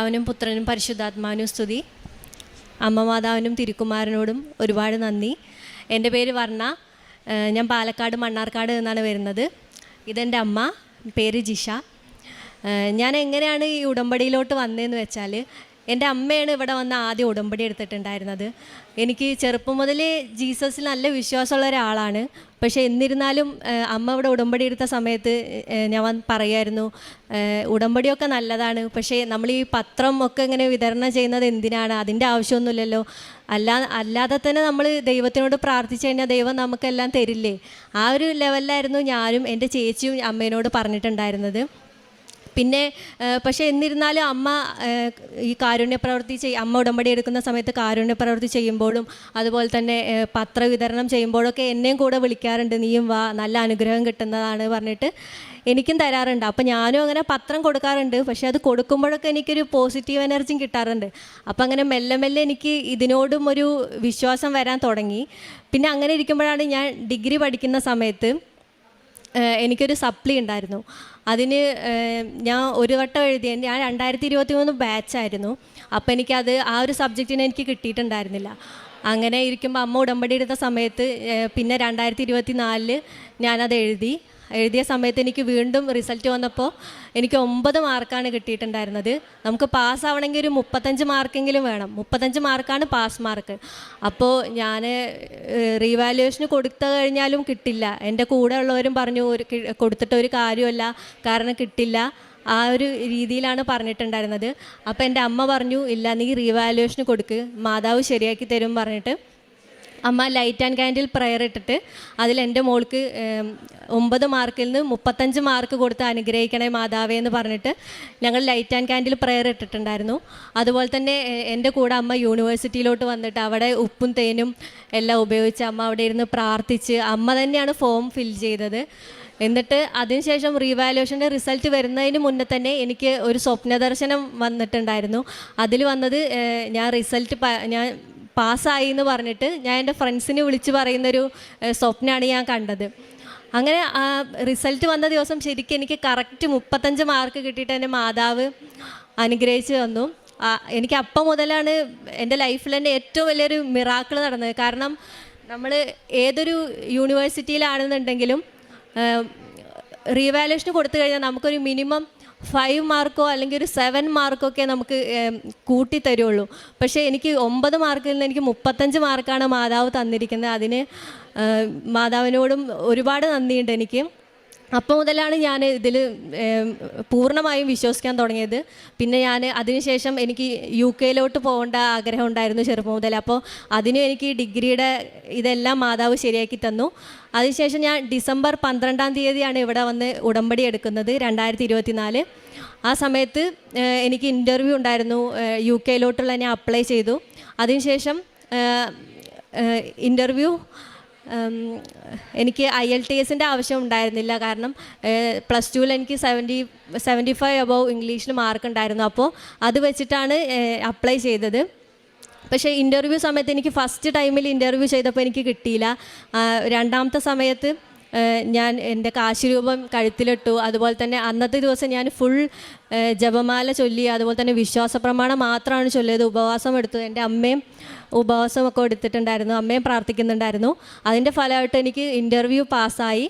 അവനും പുത്രനും പരിശുദ്ധാത്മാവിനും സ്തുതി. അമ്മ മാതാവിനും തിരുക്കുമാരനോടും ഒരുപാട് നന്ദി. എന്റെ പേര് വർണ. ഞാൻ പാലക്കാട് മണ്ണാർക്കാട് എന്നാണ് വരുന്നത്. ഇതെന്റെ അമ്മ. പേര് ജിഷ. ഞാൻ എങ്ങനെയാണ് ഈ ഉടമ്പടിയിലോട്ട് വന്നതെന്ന് വെച്ചാൽ എന്റെ അമ്മയാണ് ഇവിടെ വന്ന് ആദ്യം ഉടമ്പടി എടുത്തിട്ടുണ്ടായിരുന്നത്. എനിക്ക് ചെറുപ്പം മുതൽ ജീസസിൽ നല്ല വിശ്വാസമുള്ള ഒരാളാണ്. പക്ഷേ എന്നിരുന്നാലും അമ്മ ഇവിടെ ഉടമ്പടി എടുത്ത സമയത്ത് ഞാൻ വന്ന് പറയായിരുന്നു ഉടമ്പടിയൊക്കെ നല്ലതാണ്. പക്ഷേ നമ്മൾ ഈ പത്രം ഒക്കെ ഇങ്ങനെ വിതരണം ചെയ്യുന്നത് എന്തിനാണ്? അതിന്റെ ആവശ്യമൊന്നുമില്ലല്ലോ. അല്ലാ അല്ലാതെ തന്നെ നമ്മൾ ദൈവത്തിനോട് പ്രാർത്ഥിച്ചു കഴിഞ്ഞാൽ ദൈവം നമുക്കെല്ലാം തരില്ലേ? ആ ഒരു ലെവലിലായിരുന്നു ഞാനും എന്റെ ചേച്ചിയും അമ്മേനോട് പറഞ്ഞിട്ടുണ്ടായിരുന്നത്. പിന്നെ പക്ഷേ എന്നിരുന്നാലും അമ്മ ഈ കാരുണ്യ പ്രവൃത്തി ചെയ് അമ്മ ഉടമ്പടി എടുക്കുന്ന സമയത്ത് കാരുണ്യ പ്രവൃത്തി ചെയ്യുമ്പോഴും അതുപോലെ തന്നെ പത്ര വിതരണം ചെയ്യുമ്പോഴൊക്കെ എന്നെയും കൂടെ വിളിക്കാറുണ്ട്. നീയും വാ നല്ല അനുഗ്രഹം കിട്ടുന്നതാണ് പറഞ്ഞിട്ട് എനിക്കും തരാറുണ്ട്. അപ്പം ഞാനും അങ്ങനെ പത്രം കൊടുക്കാറുണ്ട്. പക്ഷെ അത് കൊടുക്കുമ്പോഴൊക്കെ എനിക്കൊരു പോസിറ്റീവ് എനർജിയും കിട്ടാറുണ്ട്. അപ്പം അങ്ങനെ മെല്ലെ മെല്ലെ എനിക്ക് ഇതിനോടും ഒരു വിശ്വാസം വരാൻ തുടങ്ങി. പിന്നെ അങ്ങനെ ഇരിക്കുമ്പോഴാണ് ഞാൻ ഡിഗ്രി പഠിക്കുന്ന സമയത്ത് എനിക്കൊരു സപ്ലി ഉണ്ടായിരുന്നു. അതിന് ഞാൻ ഒരു വട്ടം എഴുതിയ ഞാൻ രണ്ടായിരത്തി ഇരുപത്തി മൂന്ന് ബാച്ചായിരുന്നു അപ്പോൾ എനിക്കത് ആ ഒരു സബ്ജക്റ്റിന് എനിക്ക് കിട്ടിയിട്ടുണ്ടായിരുന്നില്ല. അങ്ങനെ ഇരിക്കുമ്പോൾ അമ്മ ഉടമ്പടി എടുത്ത സമയത്ത് പിന്നെ രണ്ടായിരത്തി ഇരുപത്തി നാലിൽ ഞാനത് എഴുതി. എഴുതിയ സമയത്ത് എനിക്ക് വീണ്ടും റിസൾട്ട് വന്നപ്പോൾ എനിക്ക് ഒമ്പത് മാർക്കാണ് കിട്ടിയിട്ടുണ്ടായിരുന്നത്. നമുക്ക് പാസ്സാവണമെങ്കിൽ ഒരു മുപ്പത്തഞ്ച് മാർക്കെങ്കിലും വേണം. മുപ്പത്തഞ്ച് മാർക്കാണ് പാസ് മാർക്ക് അപ്പോൾ ഞാൻ റീവാലുവേഷന് കൊടുത്തു കഴിഞ്ഞാലും കിട്ടില്ല. എന്റെ കൂടെ ഉള്ളവരും പറഞ്ഞു ഒരു കൊടുത്തിട്ട് ഒരു കാര്യമല്ല കാരണം കിട്ടില്ല. ആ ഒരു രീതിയിലാണ് പറഞ്ഞിട്ടുണ്ടായിരുന്നത്. അപ്പോൾ എന്റെ അമ്മ പറഞ്ഞു ഇല്ല നീ റീവാലുവേഷന് കൊടുക്ക്. മാതാവ് ശരിയാക്കി തരും പറഞ്ഞിട്ട്. അമ്മ ലൈറ്റ് ആൻഡ് കാൻഡിൽ പ്രയർ ഇട്ടിട്ട് അതിൽ എന്റെ മോൾക്ക് ഒമ്പത് മാർക്കിൽ നിന്ന് മുപ്പത്തഞ്ച് മാർക്ക് കൊടുത്ത് അനുഗ്രഹിക്കണേ മാതാവേ എന്ന് പറഞ്ഞിട്ട് ഞങ്ങൾ ലൈറ്റ് ആൻഡ് കാൻഡിൽ പ്രയർ ഇട്ടിട്ടുണ്ടായിരുന്നു. അതുപോലെ തന്നെ എന്റെ കൂടെ അമ്മ യൂണിവേഴ്സിറ്റിയിലോട്ട് വന്നിട്ട് അവിടെ ഉപ്പും തേനും എല്ലാം ഉപയോഗിച്ച് അമ്മ അവിടെ ഇരുന്ന് പ്രാർത്ഥിച്ച് അമ്മ തന്നെയാണ് ഫോം ഫിൽ ചെയ്തത്. എന്നിട്ട് അതിനുശേഷം റീവാലുവേഷന്റെ റിസൾട്ട് വരുന്നതിന് മുന്നേ തന്നെ എനിക്ക് ഒരു സ്വപ്ന ദർശനം വന്നിട്ടുണ്ടായിരുന്നു. അതിൽ വന്നത് ഞാൻ റിസൾട്ട് ഞാൻ പാസ്സായി എന്ന് പറഞ്ഞിട്ട് ഞാൻ എന്റെ ഫ്രണ്ട്സിനെ വിളിച്ച് പറയുന്നൊരു സ്വപ്നമാണ് ഞാൻ കണ്ടത്. അങ്ങനെ ആ റിസൾട്ട് വന്ന ദിവസം ശരിക്കും എനിക്ക് കറക്റ്റ് മുപ്പത്തഞ്ച് മാർക്ക് കിട്ടിയിട്ട് എന്റെ മാതാവ് അനുഗ്രഹിച്ച് തന്നു. എനിക്ക് അപ്പം മുതലാണ് എന്റെ ലൈഫിൽ തന്നെ ഏറ്റവും വലിയൊരു മിറാക്കിൾ നടന്നത്. കാരണം നമ്മൾ ഏതൊരു യൂണിവേഴ്സിറ്റിയിലാണെന്നുണ്ടെങ്കിലും റീവാലുവേഷന് കൊടുത്തു കഴിഞ്ഞാൽ നമുക്കൊരു മിനിമം ഫൈവ് മാർക്കോ അല്ലെങ്കിൽ ഒരു സെവൻ മാർക്കോ ഒക്കെ നമുക്ക് കൂട്ടി തരുള്ളൂ. പക്ഷേ എനിക്ക് ഒമ്പത് മാർക്കിൽ നിന്ന് എനിക്ക് മുപ്പത്തഞ്ച് മാർക്കാണ് മാതാവ് തന്നിരിക്കുന്നത്. അതിന് മാതാവിനോടും ഒരുപാട് നന്ദിയുണ്ട് എനിക്ക്. അപ്പോൾ മുതലാണ് ഞാൻ ഇതിൽ പൂർണമായും വിശ്വസിക്കാൻ തുടങ്ങിയത്. പിന്നെ ഞാൻ അതിനുശേഷം എനിക്ക് യു കെയിലോട്ട് പോകേണ്ട ആഗ്രഹം ഉണ്ടായിരുന്നു ചെറുപ്പം മുതൽ അപ്പോൾ അതിനും എനിക്ക് ഡിഗ്രിയുടെ ഇതെല്ലാം മാതാവ് ശരിയാക്കി തന്നു. അതിനുശേഷം ഞാൻ ഡിസംബർ പന്ത്രണ്ടാം തീയതിയാണ് ഇവിടെ വന്ന് ഉടമ്പടി എടുക്കുന്നത് രണ്ടായിരത്തി ഇരുപത്തിനാല് ആ സമയത്ത് എനിക്ക് ഇന്റർവ്യൂ ഉണ്ടായിരുന്നു. യു കെയിലോട്ടുള്ള ഞാൻ അപ്ലൈ ചെയ്തു. അതിനുശേഷം ഇന്റർവ്യൂ എനിക്ക് ഐ എൽ ടി എസിന്റെ ആവശ്യം ഉണ്ടായിരുന്നില്ല. കാരണം പ്ലസ് ടുവിൽ എനിക്ക് സെവന്റി സെവന്റി ഫൈവ് അബവ് ഇംഗ്ലീഷിൽ മാർക്ക് ഉണ്ടായിരുന്നു. അപ്പോൾ അത് വെച്ചിട്ടാണ് അപ്ലൈ ചെയ്തത്. പക്ഷേ ഇന്റർവ്യൂ സമയത്ത് എനിക്ക് ഫസ്റ്റ് ടൈമിൽ ഇന്റർവ്യൂ ചെയ്തപ്പോൾ എനിക്ക് കിട്ടിയില്ല. രണ്ടാമത്തെ സമയത്ത് ഞാൻ എന്റെ കാശിരൂപം കഴുത്തിലിട്ടു. അതുപോലെ തന്നെ അന്നത്തെ ദിവസം ഞാൻ ഫുൾ ജപമാല ചൊല്ലി. അതുപോലെ തന്നെ വിശ്വാസ പ്രമാണം മാത്രമാണ് ചൊല്ലിയത്. ഉപവാസം എടുത്തു. എന്റെ അമ്മയും ഉപവാസമൊക്കെ എടുത്തിട്ടുണ്ടായിരുന്നു. അമ്മയും പ്രാർത്ഥിക്കുന്നുണ്ടായിരുന്നു. അതിന്റെ ഫലമായിട്ട് എനിക്ക് ഇന്റർവ്യൂ പാസ്സായി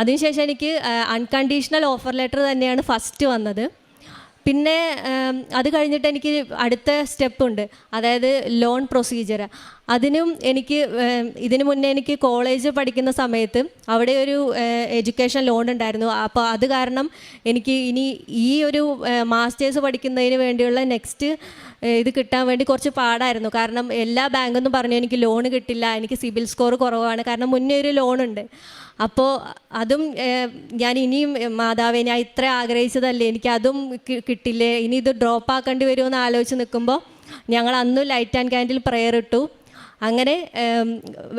അതിനുശേഷം എനിക്ക് അൺകണ്ടീഷണൽ ഓഫർ ലെറ്റർ തന്നെയാണ് ഫസ്റ്റ് വന്നത്. പിന്നെ അത് കഴിഞ്ഞിട്ട് എനിക്ക് അടുത്ത സ്റ്റെപ്പ് ഉണ്ട്. അതായത് ലോൺ പ്രൊസീജിയർ അതിനും എനിക്ക് ഇതിനു മുന്നേ എനിക്ക് കോളേജ് പഠിക്കുന്ന സമയത്ത് അവിടെ ഒരു എഡ്യൂക്കേഷൻ ലോൺ ഉണ്ടായിരുന്നു. അപ്പോൾ അത് കാരണം എനിക്ക് ഇനി ഈ ഒരു മാസ്റ്റേഴ്സ് പഠിക്കുന്നതിന് വേണ്ടിയുള്ള നെക്സ്റ്റ് ഇത് കിട്ടാൻ വേണ്ടി കുറച്ച് പാടായിരുന്നു. കാരണം എല്ലാ ബാങ്കൊന്നും പറഞ്ഞു എനിക്ക് ലോൺ കിട്ടില്ല എനിക്ക് സിബിൽ സ്കോർ കുറവാണ്. കാരണം മുന്നേ ഒരു ലോണുണ്ട്. അപ്പോൾ അതും ഞാൻ ഇനിയും മാതാവേ ഞാൻ ഇത്ര ആഗ്രഹിച്ചതല്ലേ എനിക്ക് അതും കിട്ടില്ലേ ഇനി ഇത് ഡ്രോപ്പ് ആക്കേണ്ടി വരുമെന്ന് ആലോചിച്ച് നിൽക്കുമ്പോൾ ഞങ്ങൾ അന്നും ലൈറ്റ് ആൻഡ് ക്യാൻഡിൽ പ്രെയർ ഇട്ടു. അങ്ങനെ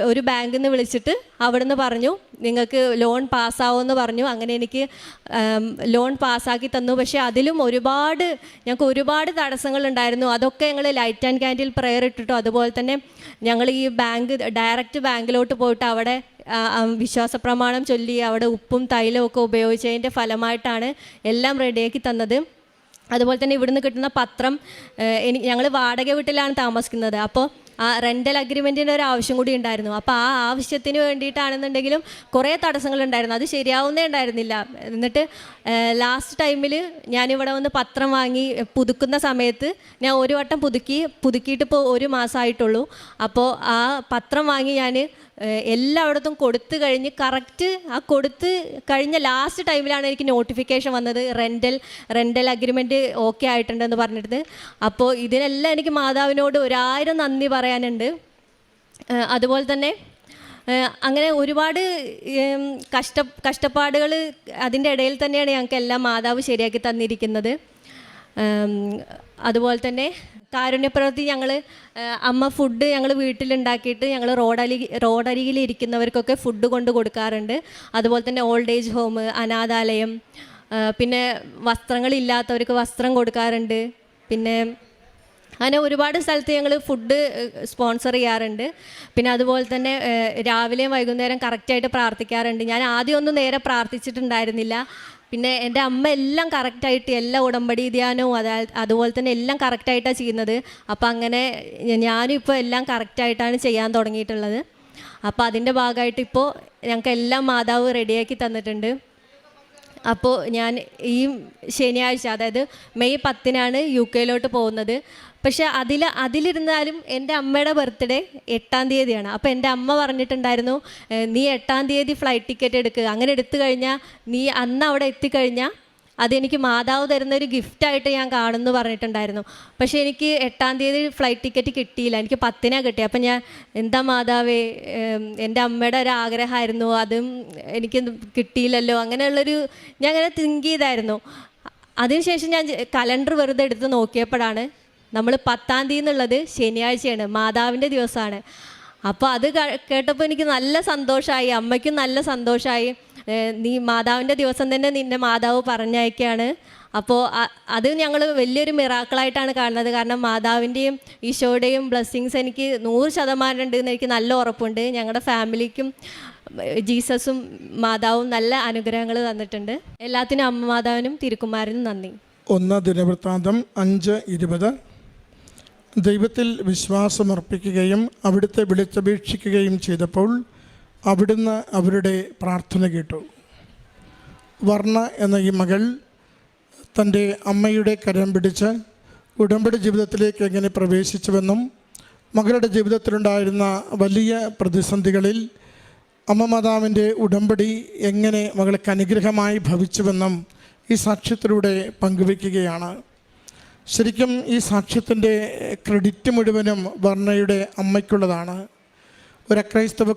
ഒരു ബാങ്കിൽ നിന്ന് വിളിച്ചിട്ട് അവിടുന്ന് പറഞ്ഞു നിങ്ങൾക്ക് ലോൺ പാസ്സാവുമെന്ന് പറഞ്ഞു. അങ്ങനെ എനിക്ക് ലോൺ പാസ്സാക്കി തന്നു. പക്ഷേ അതിലും ഒരുപാട് ഞങ്ങൾക്ക് ഒരുപാട് തടസ്സങ്ങളുണ്ടായിരുന്നു. അതൊക്കെ ഞങ്ങൾ ലൈറ്റ് ആൻഡ് ക്യാൻഡിൽ പ്രെയർ ഇട്ടിട്ടു. അതുപോലെ തന്നെ ഞങ്ങൾ ഈ ബാങ്ക് ഡയറക്റ്റ് ബാങ്കിലോട്ട് പോയിട്ട് അവിടെ വിശ്വാസ പ്രമാണം ചൊല്ലി അവിടെ ഉപ്പും തൈലവും ഒക്കെ ഉപയോഗിച്ചതിന്റെ ഫലമായിട്ടാണ് എല്ലാം റെഡിയാക്കി തന്നത്. അതുപോലെ തന്നെ ഇവിടുന്ന് കിട്ടുന്ന പത്രം എനിക്ക് ഞങ്ങൾ വാടക വീട്ടിലാണ് താമസിക്കുന്നത്. അപ്പോൾ ആ റെന്റൽ അഗ്രിമെന്റിന്റെ ഒരു ആവശ്യം കൂടി ഉണ്ടായിരുന്നു. അപ്പോൾ ആ ആവശ്യത്തിന് വേണ്ടിയിട്ടാണെന്നുണ്ടെങ്കിലും കുറേ തടസ്സങ്ങൾ ഉണ്ടായിരുന്നു അത് ശരിയാവുന്നേ ഉണ്ടായിരുന്നില്ല. എന്നിട്ട് ലാസ്റ്റ് ടൈമിൽ ഞാനിവിടെ വന്ന് പത്രം വാങ്ങി പുതുക്കുന്ന സമയത്ത് ഞാൻ ഒരു വട്ടം പുതുക്കി പുതുക്കിയിട്ട് ഇപ്പോൾ ഒരു മാസമായിട്ടുള്ളൂ അപ്പോൾ ആ പത്രം വാങ്ങി ഞാൻ എല്ലായിടത്തും കൊടുത്തു കഴിഞ്ഞ് കറക്റ്റ് ആ കൊടുത്ത് കഴിഞ്ഞ ലാസ്റ്റ് ടൈമിലാണ് എനിക്ക് നോട്ടിഫിക്കേഷൻ വന്നത് റെന്റൽ റെന്റൽ അഗ്രിമെന്റ് ഓക്കെ ആയിട്ടുണ്ടെന്ന് പറഞ്ഞിട്ട്. അപ്പോൾ ഇതിനെല്ലാം എനിക്ക് മാതാവിനോട് ഒരായിരം നന്ദി പറയാനുണ്ട്. അതുപോലെ തന്നെ അങ്ങനെ ഒരുപാട് കഷ്ട കഷ്ടപ്പാടുകൾ അതിന്റെ ഇടയിൽ തന്നെയാണ് ഞങ്ങൾക്ക് എല്ലാം മാതാവ് ശരിയാക്കി തന്നിരിക്കുന്നത്. അതുപോലെ തന്നെ കാരുണ്യപ്രവൃത്തി ഞങ്ങൾ അമ്മ ഫുഡ് ഞങ്ങൾ വീട്ടിലുണ്ടാക്കിയിട്ട് ഞങ്ങൾ റോഡരി റോഡരികിൽ ഇരിക്കുന്നവർക്കൊക്കെ ഫുഡ് കൊണ്ട് കൊടുക്കാറുണ്ട്. അതുപോലെ തന്നെ ഓൾഡ് ഏജ് ഹോം അനാഥാലയം പിന്നെ വസ്ത്രങ്ങളില്ലാത്തവർക്ക് വസ്ത്രം കൊടുക്കാറുണ്ട്. പിന്നെ അങ്ങനെ ഒരുപാട് സ്ഥലത്ത് ഞങ്ങൾ ഫുഡ് സ്പോൺസർ ചെയ്യാറുണ്ട്. പിന്നെ അതുപോലെ തന്നെ രാവിലെയും വൈകുന്നേരം കറക്റ്റായിട്ട് പ്രാർത്ഥിക്കാറുണ്ട്. ഞാൻ ആദ്യമൊന്നും നേരെ പ്രാർത്ഥിച്ചിട്ടുണ്ടായിരുന്നില്ല. പിന്നെ എന്റെ അമ്മ എല്ലാം കറക്റ്റായിട്ട് എല്ലാ ഉടമ്പടി ധ്യാനവും അതാ അതുപോലെ തന്നെ എല്ലാം കറക്റ്റായിട്ടാണ് ചെയ്യുന്നത്. അപ്പോൾ അങ്ങനെ ഞാനും ഇപ്പോൾ എല്ലാം കറക്റ്റായിട്ടാണ് ചെയ്യാൻ തുടങ്ങിയിട്ടുള്ളത്. അപ്പോൾ അതിന്റെ ഭാഗമായിട്ട് ഇപ്പോൾ ഞങ്ങൾക്ക് എല്ലാം മാതാവ് റെഡിയാക്കി തന്നിട്ടുണ്ട്. അപ്പോൾ ഞാൻ ഈ ശനിയാഴ്ച അതായത് മെയ് പത്തിനാണ് യു കെയിലോട്ട് പോകുന്നത്. പക്ഷെ അതിൽ അതിലിരുന്നാലും എന്റെ അമ്മയുടെ ബർത്ത്ഡേ എട്ടാം തീയതിയാണ്. അപ്പോൾ എന്റെ അമ്മ പറഞ്ഞിട്ടുണ്ടായിരുന്നു നീ എട്ടാം തീയതി ഫ്ലൈറ്റ് ടിക്കറ്റ് എടുക്കുക അങ്ങനെ എടുത്തു കഴിഞ്ഞാൽ നീ അന്ന് അവിടെ എത്തിക്കഴിഞ്ഞാൽ അതെനിക്ക് മാതാവ് തരുന്ന ഒരു ഗിഫ്റ്റായിട്ട് ഞാൻ കാണുമെന്ന് പറഞ്ഞിട്ടുണ്ടായിരുന്നു. പക്ഷേ എനിക്ക് എട്ടാം തീയതി ഫ്ലൈറ്റ് ടിക്കറ്റ് കിട്ടിയില്ല. എനിക്ക് പത്തിനാണ് കിട്ടിയത് അപ്പം ഞാൻ എന്താ മാതാവേ എന്റെ അമ്മയുടെ ഒരു ആഗ്രഹമായിരുന്നു. അതും എനിക്ക് കിട്ടിയില്ലല്ലോ. അങ്ങനെയുള്ളൊരു ഞാൻ അങ്ങനെ തിങ്ക് ചെയ്തായിരുന്നു. അതിനുശേഷം ഞാൻ കലണ്ടർ വെറുതെ എടുത്ത് നോക്കിയപ്പോഴാണ് നമ്മൾ പത്താം തീയതി എന്നുള്ളത് ശനിയാഴ്ചയാണ് മാതാവിന്റെ ദിവസമാണ്. അപ്പോൾ അത് കേട്ടപ്പോൾ എനിക്ക് നല്ല സന്തോഷമായി അമ്മയ്ക്കും നല്ല സന്തോഷമായി. നീ മാതാവിന്റെ ദിവസം തന്നെ നിന്നെ മാതാവ് പറഞ്ഞയക്കുകയാണ്. അപ്പോൾ അത് ഞങ്ങൾ വലിയൊരു മിറാക്കിളായിട്ടാണ് കാണുന്നത്. കാരണം മാതാവിന്റെയും ഈശോയുടെയും ബ്ലെസ്സിങ്സ് എനിക്ക് നൂറ് ശതമാനം ഉണ്ട് എന്ന് എനിക്ക് നല്ല ഉറപ്പുണ്ട്. ഞങ്ങളുടെ ഫാമിലിക്കും ജീസസും മാതാവും നല്ല അനുഗ്രഹങ്ങൾ തന്നിട്ടുണ്ട്. എല്ലാത്തിനും അമ്മ മാതാവിനും തിരുക്കുമാരനും നന്ദി. ഒന്ന് ദിനവൃത്താന്തം അഞ്ച് ഇരുപത്. ദൈവത്തിൽ വിശ്വാസമർപ്പിക്കുകയും അവിടുത്തെ വിളിച്ചപേക്ഷിക്കുകയും ചെയ്തപ്പോൾ അവിടുന്ന് അവരുടെ പ്രാർത്ഥന കേട്ടു. വർണ എന്ന ഈ മകൾ തന്റെ അമ്മയുടെ കരം പിടിച്ച് ഉടമ്പടി ജീവിതത്തിലേക്ക് എങ്ങനെ പ്രവേശിച്ചുവെന്നും മകളുടെ ജീവിതത്തിലുണ്ടായിരുന്ന വലിയ പ്രതിസന്ധികളിൽ അമ്മ മാതാവിന്റെ ഉടമ്പടി എങ്ങനെ മകൾക്ക് അനുഗ്രഹമായി ഭവിച്ചുവെന്നും ഈ സാക്ഷ്യത്തിലൂടെ പങ്കുവയ്ക്കുകയാണ്. ശരിക്കും ഈ സാക്ഷ്യത്തിന്റെ ക്രെഡിറ്റ് മുഴുവനും വർണയുടെ അമ്മയ്ക്കുള്ളതാണ്. ഒരു അക്രൈസ്തവ